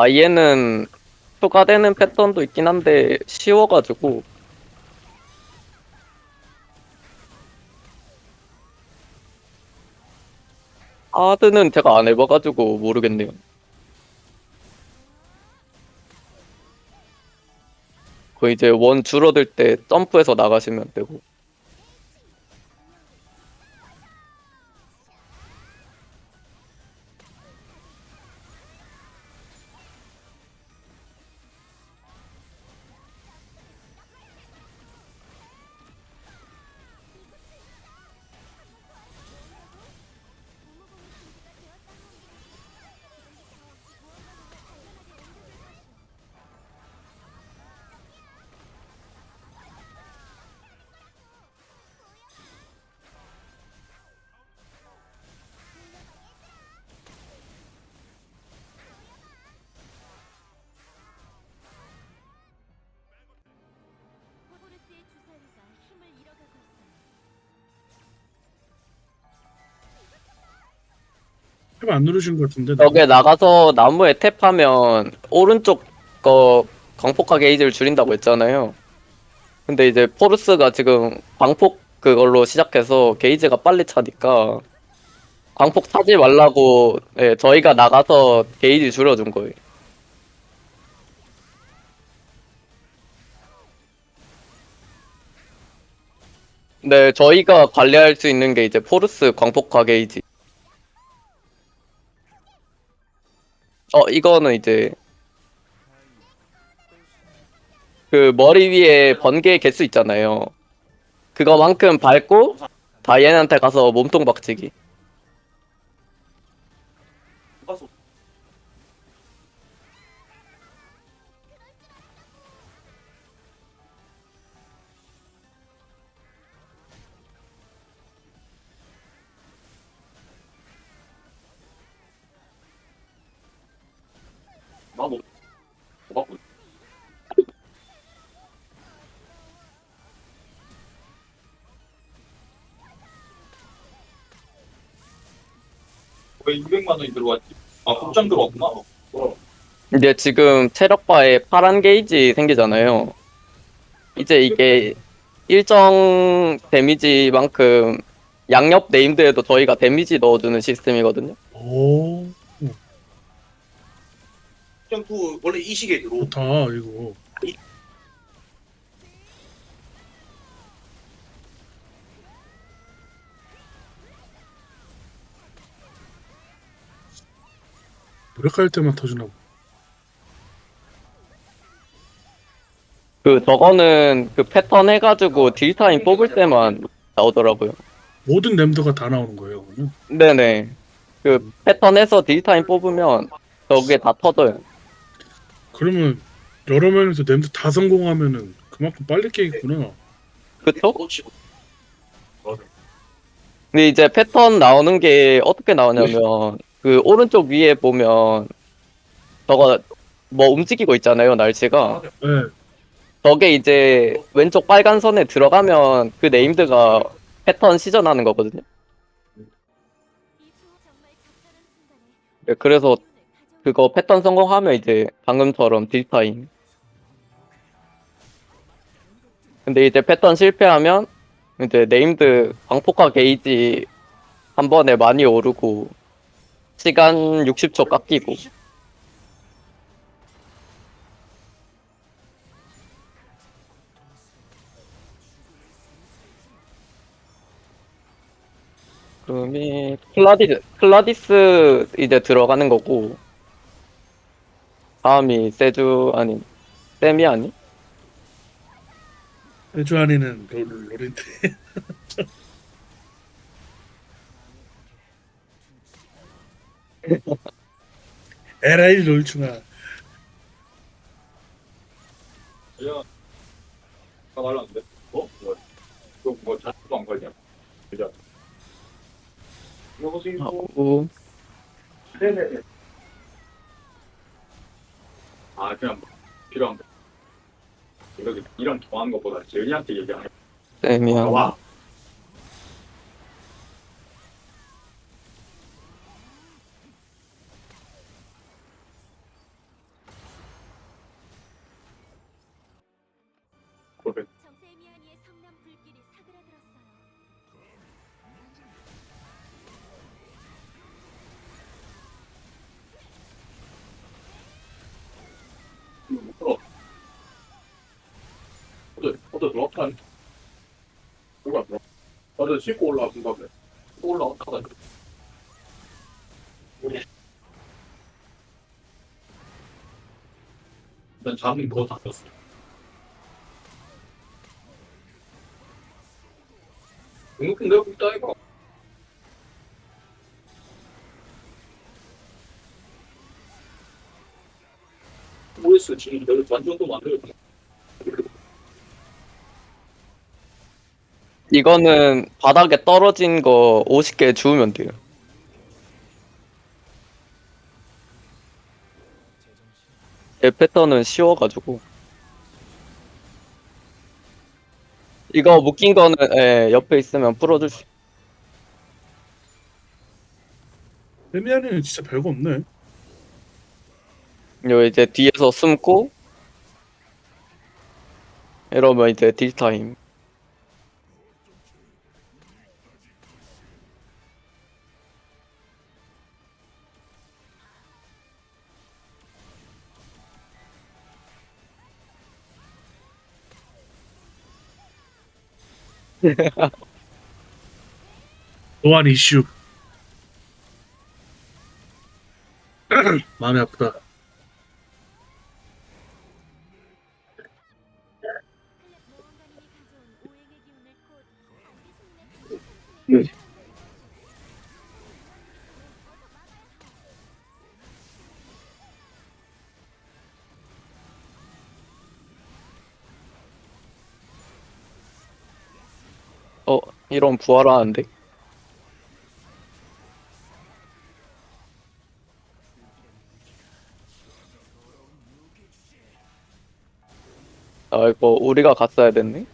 아이에는 추가되는 패턴도 있긴 한데 쉬워가지고 하드는 제가 안 해봐가지고 모르겠네요. 그 이제 원 줄어들 때 점프해서 나가시면 되고 탭 안 누르신 것 같은데. 벽에 나가서 나무에 탭하면 오른쪽 거 광폭화 게이지를 줄인다고 했잖아요. 근데 이제 포르스가 지금 광폭 그걸로 시작해서 게이지가 빨리 차니까 광폭 차지 말라고 예, 저희가 나가서 게이지 줄여준 거예요. 네, 저희가 관리할 수 있는 게 이제 포르스 광폭화 게이지. 어, 이거는 이제 그 머리 위에 번개 개수 있잖아요. 그거만큼 밟고 다이앤한테 가서 몸통 박치기. 왜 200만 원이 들어왔지? 아, 곱장 들어왔구나. 어. 이제 지금 체력바에 파란 게이지 생기잖아요. 이제 이게 일정 데미지만큼 양옆 네임드에도 저희가 데미지 넣어주는 시스템이거든요. 오, 2 원래 이 시기에 들어오. 좋다 이거. 노력할 때만 터지나 보. 그 저거는 그 패턴 해가지고 딜타임 뽑을 때만 나오더라고요. 모든 램드가 다 나오는 거예요. 그러면 네네. 그 패턴에서 딜타임 뽑으면 저게 다 터져요. 그러면 여러 면에서 램드 다 성공하면은 그만큼 빨리 깨겠구나. 그쵸? 꽂히고. 근데 이제 패턴 나오는 게 어떻게 나오냐면 그 오른쪽 위에 보면 저거 뭐 움직이고 있잖아요 날씨가. 네, 저게 이제 왼쪽 빨간 선에 들어가면 그 네임드가 패턴 시전하는 거거든요. 네, 그래서 그거 패턴 성공하면 이제 방금처럼 딜타임. 근데 이제 패턴 실패하면 이제 네임드 광폭화 게이지 한 번에 많이 오르고 시간 60초 깎이고. 그러면 클라디스 클라디스 이제 들어가는 거고. 다음이 세주 아니 쌤이 아니? 안에는 롤, 롤인데. 에라이 롤충아. 야, 나 말랐는데? 어? 뭐, 이거 뭐 자투도 안 걸냐? 그죠? 여보세요? 하고 네네네. 아, 그냥 필요한 거. 이렇게 이런 통하는 것보다 재현이한테 얘기하는 쌤이 거. 한 와. 어제 씻고 올라왔던가 그래. 씻고 올라왔다가. 일단 잠이 더 잤었어. 등록금 내가 있다 이거. 뭐했어 지금 내가 완전도 만들어. 이거는 바닥에 떨어진 거 50개 주우면 돼요. 얘 패턴은 쉬워가지고. 이거 묶인 거는 예, 옆에 있으면 풀어줄 수. 데미안이는 진짜 별거 없네. 요 이제 뒤에서 숨고 이러면 이제 딜 타임. 노안 이슈. 마음이 아프다. 네. 어, 이런 부활하는데? 아, 이거 우리가 갔어야 됐네?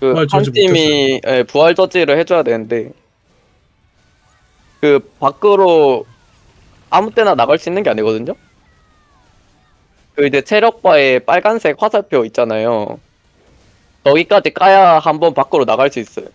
그, 부활 한 저지 팀이 예, 부활 저지를 해줘야 되는데, 그, 밖으로 아무 때나 나갈 수 있는 게 아니거든요? 그 이제 체력바에 빨간색 화살표 있잖아요. 거기까지 까야 한 번 밖으로 나갈 수 있어요.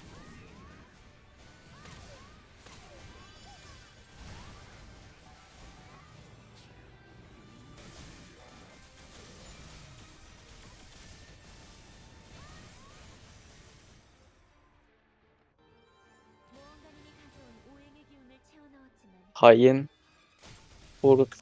하이엔, 포르스.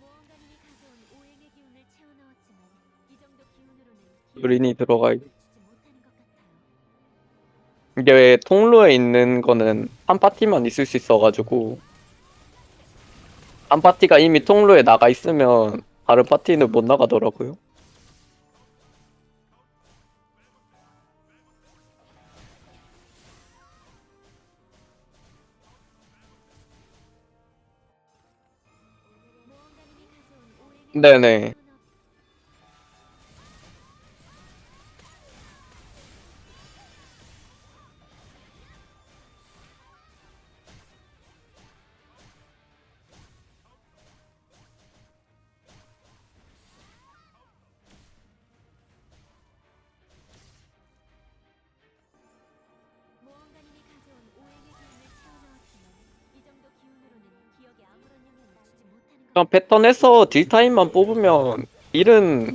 모험가님이 가져온 오행의 기운을 채워 넣었지만 이 정도 기운으로는 유린이 들어가 있-. 이게 통로에 있는 거는 한 파티만 있을 수 있어가지고 한 파티가 이미 통로에 나가 있으면 다른 파티는 못 나가더라고요. 네네. 그냥 패턴에서 딜타임만 뽑으면 일은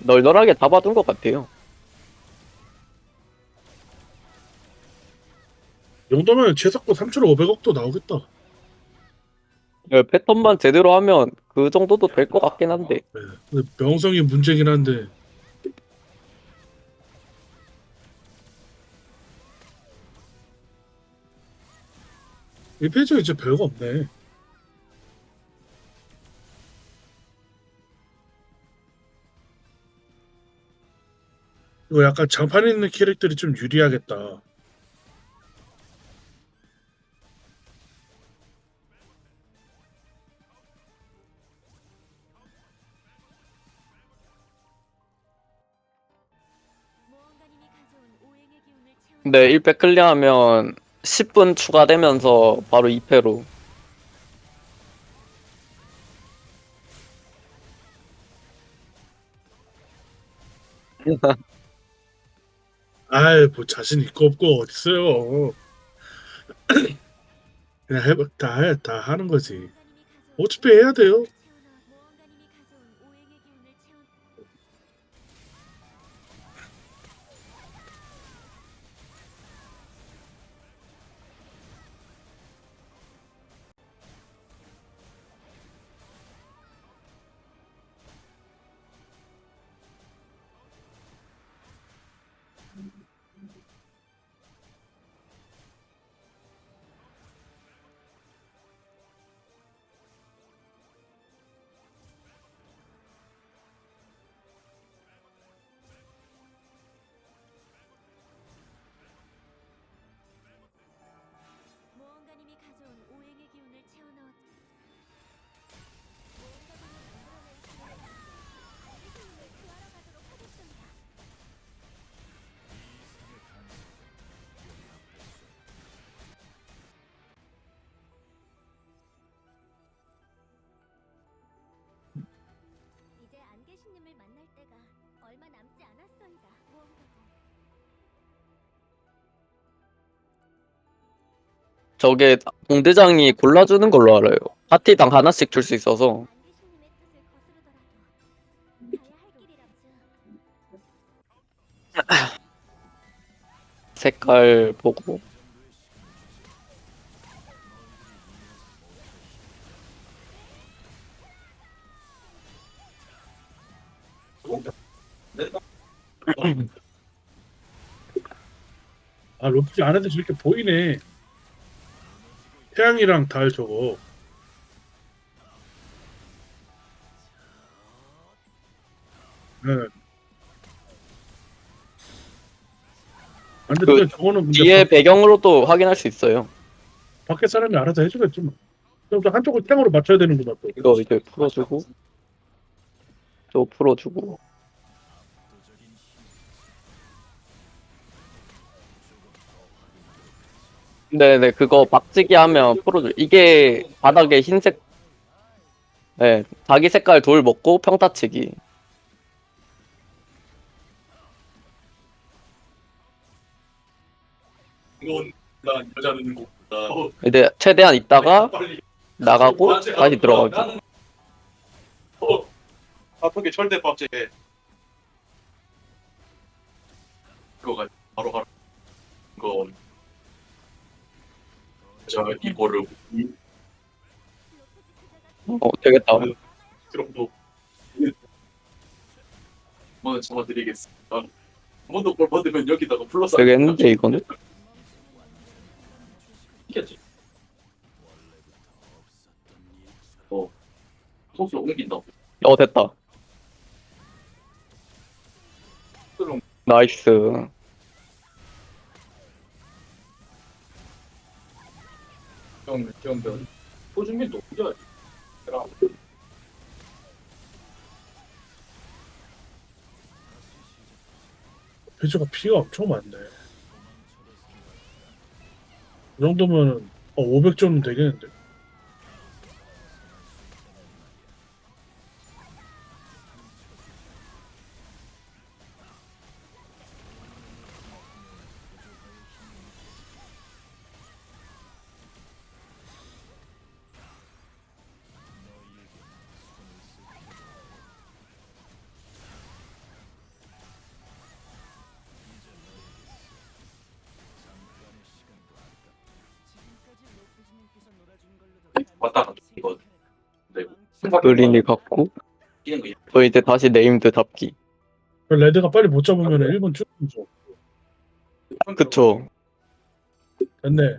널널하게 잡아둔 것 같아요. 이 정도면 최석고 3,500억도 나오겠다. 예, 패턴만 제대로 하면 그 정도도 될 것 같긴 한데 네. 근데 명성이 문제긴 한데 이 페이지가 이제 별거 없네. 이거 약간 장판에 있는 캐릭터들이 좀 유리하겠다. 근데 1패 클리어하면 10분 추가되면서 바로 2패로 아이 뭐 자신 있고 없고 어딨어요. 그냥 해봐 다, 해, 다 하는 거지. 어차피 해야 돼요 저게 공대장이 골라주는 걸로 알아요. 파티당 하나씩 줄 수 있어서. 색깔 보고 아 로프지 안 해도 저렇게 보이네 태양이랑 달 저거 네. 안그 돼, 저거는 뒤에 배경으로도 확인할 수 있어요. 밖에 사람이 알아서 해주겠지 뭐. 그럼 또 한쪽을 탱으로 맞춰야 되는구나 또. 이거 이제 풀어주고 또 풀어주고 네네 그거 박치기 하면 풀어줘. 이게 바닥에 흰색 네 자기 색깔 돌 먹고 평타치기. 이제 최대한 있다가 나가고 다시 들어가기. 아프게 절대 법제 그거 가 바로 바로 이 거자 이거를 어 되겠다. 그럼도. 한번 잡아드리겠습니다. 한 번도 볼 받으면 여기다가 불러서 되겠는데 이거는? 이겠지. 어 소스 옮긴다. 어 됐다. 나이스 형, 형, 형. 소중민도 옮겨야지. 얘들아. 배추가 피가 엄청 많네. 이 정도면 어, 500 정도 되겠는데. 왔다 갔다 이거. 네. 그린이 갖고 거또 이제 다시 네임드 잡기 레드가 빨리 못 잡으면 1분 쭉죠. 그쵸 됐네.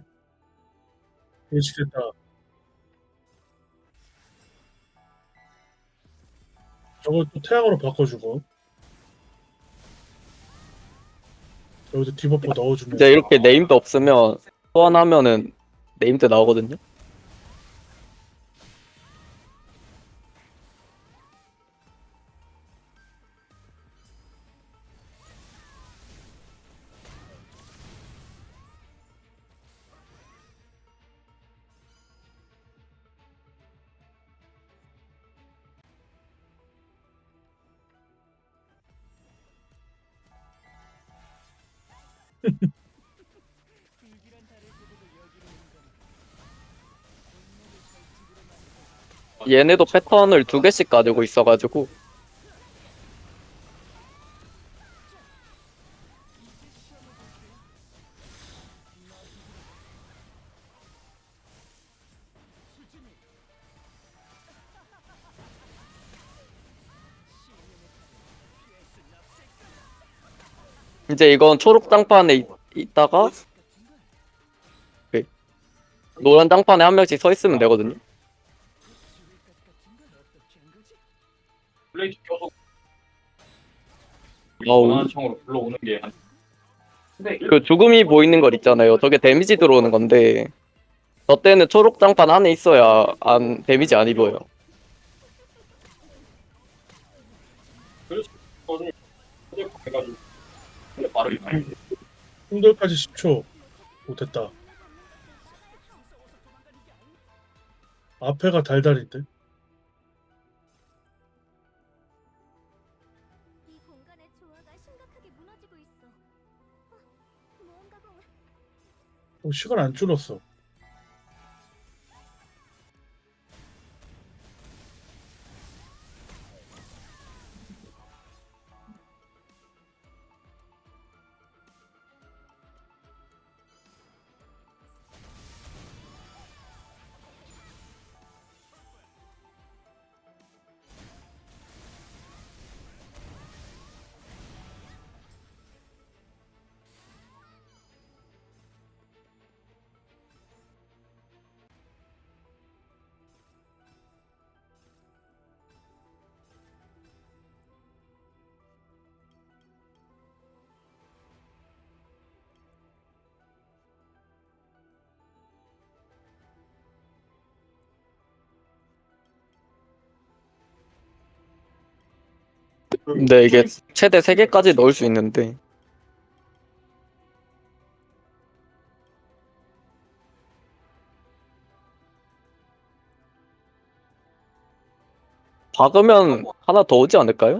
예측됐다. 저거 또 태양으로 바꿔주고. 여기서 디버프 넣어주면. 이제 이렇게 네임드 없으면 소환하면은 네임드 나오거든요 얘네도 패턴을 두 개씩 가지고 있어가지고 이제 이건 초록 장판에 있, 있다가 오케이. 노란 장판에 한 명씩 서 있으면 되거든요. 플레이트 껴서 어우. 원하는 총으로 불러오는 게 한. 근데 그 죽음이 보이는 걸 있잖아요. 저게 데미지 들어오는 건데 저 때는 초록 장판 안에 있어야 안 데미지 안 입어요. 이거를 해가지고 근데 빠르게 가요. 충돌까지 10초 못했다 앞에가 달달인데 시간 안 줄었어 근데 이게 최대 3개까지 넣을 수 있는데 박으면 하나 더 오지 않을까요?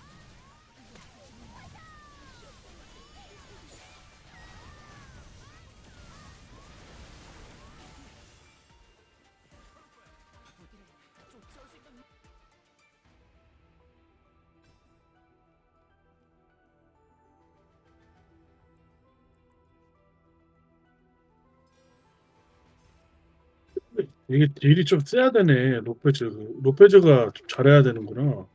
딜이 좀 세야 되네 로페즈. 로페즈가 좀 잘해야 되는구나.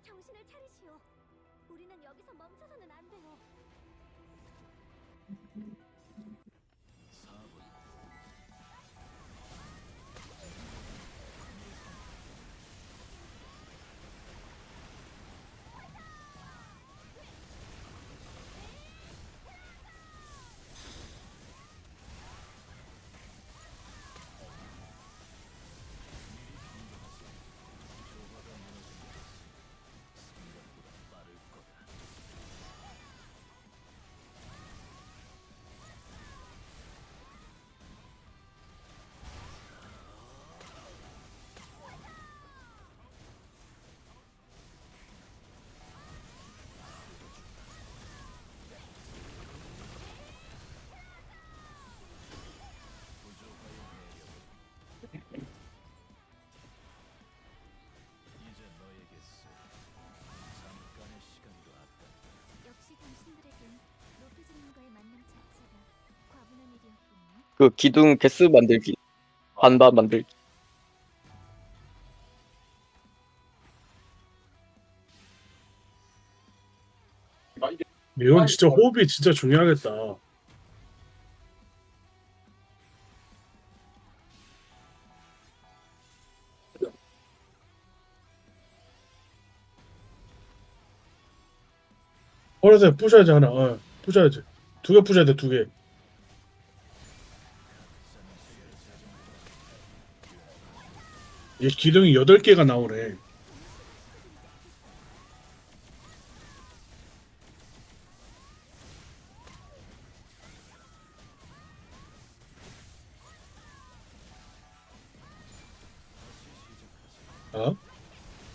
그 기둥 개수 만들기 반반 만들기 이건 진짜 호흡이 진짜 중요하겠다. 버려서 부셔야지 하나. 어, 부셔야지. 두 개 부셔야 돼, 두 개. 얘 기둥이 여덟 개가 나오네. 아?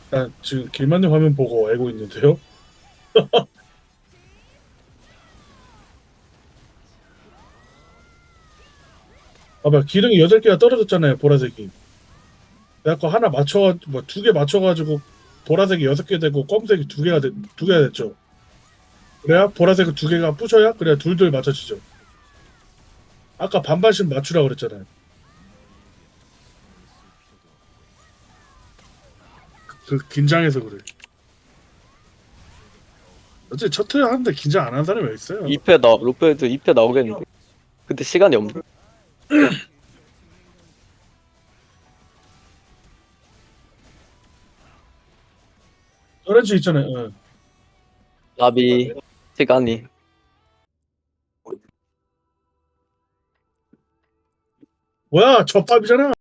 나 지금 길만님 화면 보고 알고 있는데요? 봐봐 기둥이 여덟 개가 떨어졌잖아요 보라색이 내가 거 하나 맞춰 뭐 두 개 맞춰가지고 보라색이 여섯 개 되고 검색이 두 개가 되, 두 개가 됐죠. 그래야 보라색 두 개가 부셔야 그래야 둘둘 맞춰지죠. 아까 반반씩 맞추라 그랬잖아요. 그, 그 긴장해서 그래. 어차피 첫 회를 하는데 긴장 안 하는 사람이 왜 있어요? 2패 나 루페도 2패 나오겠는데. 근데 시간이 없네 떨어져 있잖아요. 어. 나비 시간이 뭐야 저 밥이잖아